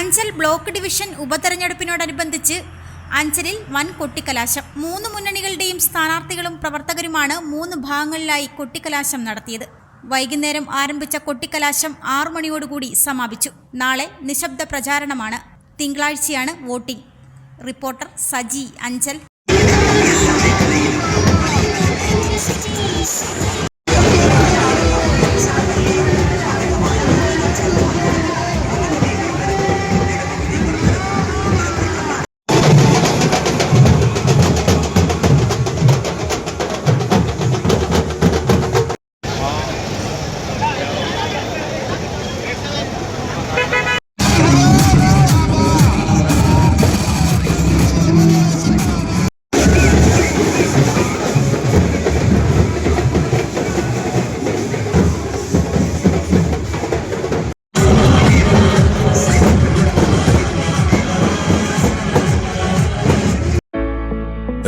Anchal block division ഉപതെരഞ്ഞെടുപ്പിനോടനുബന്ധിച്ച് അഞ്ചലിൽ വൻ കൊട്ടിക്കലാശം. മൂന്ന് മുന്നണികളുടെയും സ്ഥാനാർത്ഥികളും പ്രവർത്തകരുമാണ് മൂന്ന് ഭാഗങ്ങളിലായി കൊട്ടിക്കലാശം നടത്തിയത്. വൈകുന്നേരം ആരംഭിച്ച കൊട്ടിക്കലാശം ആറു മണിയോടുകൂടി സമാപിച്ചു. നാളെ നിശബ്ദ പ്രചാരണമാണ്. തിങ്കളാഴ്ചയാണ് voting. Reporter Saji Anchal.